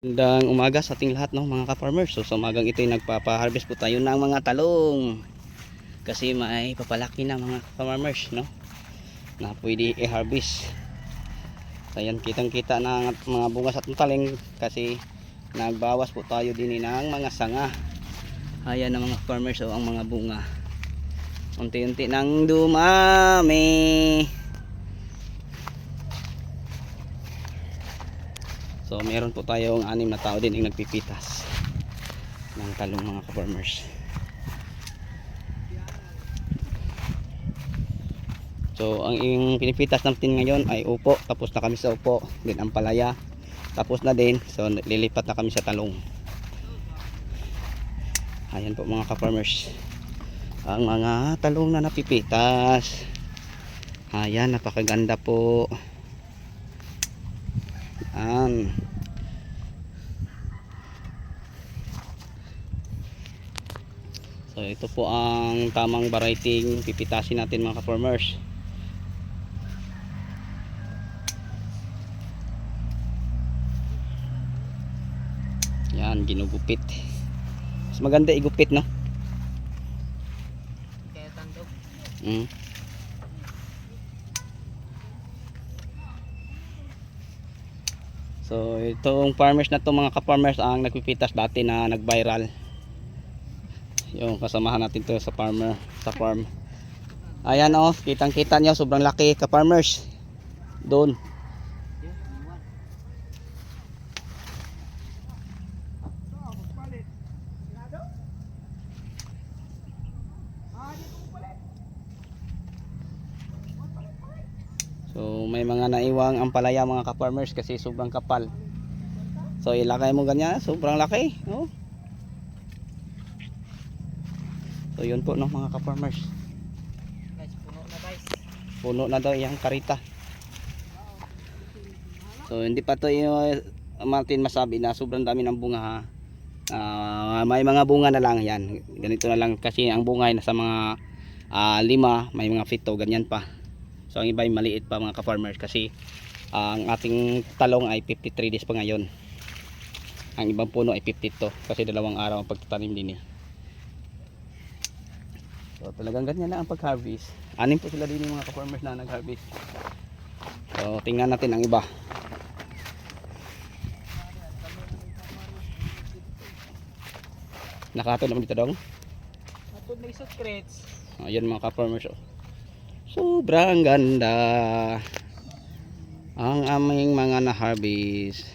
Magandang umaga sa ating lahat no mga ka-farmers. So sa umagang ito ay nagpapa-harvest po tayo ng mga talong. Kasi may papalaki na mga ka-farmers no na pwede i-harvest. So ayan kitang-kita na mga bunga sa ating taling kasi nagbawas po tayo din ng mga sanga. Ayan ang mga farmers o ang mga bunga. Unti-unti nang dumami. So meron po tayong anim na tao din yung nagpipitas ng talong mga ka-farmers. So ang yung pinipitas natin ngayon ay upo, tapos na kami sa upo, din ang palaya. Tapos na din, so lilipat na kami sa talong. Ayan po mga ka-farmers. Ang mga talong na napipitas. Ayan, napakaganda po. Yan. So ito po ang tamang variety pipitasin natin mga ka-farmers. Yan, ginugupit. Mas maganda igupit, no? Kaya tandog. Mm. So itong farmers na to mga ka-farmers ang nagpipitas dati na nag-viral. Yung kasamahan natin to sa farmer sa farm. Ayan oh, kitang-kita niyo sobrang laki ka-farmers. Doon. So may mga naiwang ang palaya mga ka-farmers kasi sobrang kapal. So ilakay mo ganyan, sobrang laki, no? So yun po no mga ka-farmers. Guys, puno na guys. Puno na daw yung karita. So hindi pa to yung Martin masabi na sobrang dami ng bunga ha. Ah, may mga bunga na lang yan. Ganito na lang kasi ang bunga ay nasa mga ah, lima, may mga fito, ganyan pa. So ang iba ay maliit pa mga ka-farmers kasi ah, ang ating talong ay 53 days pa ngayon. Ang ibang puno ay 52 kasi dalawang araw ang pagtatanim din niya. So talagang ganyan na ang pag-harvest. Anim po sila din yung mga ka-farmers na nag-harvest. So tingnan natin ang iba. Nakato naman dito dong. Atod may secrets. Ayan mga ka-farmers. Oh. Sobrang ganda. Ang aming mga na-harvest.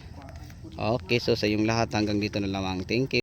Okay, so sa yung lahat hanggang dito na lamang. Thank you.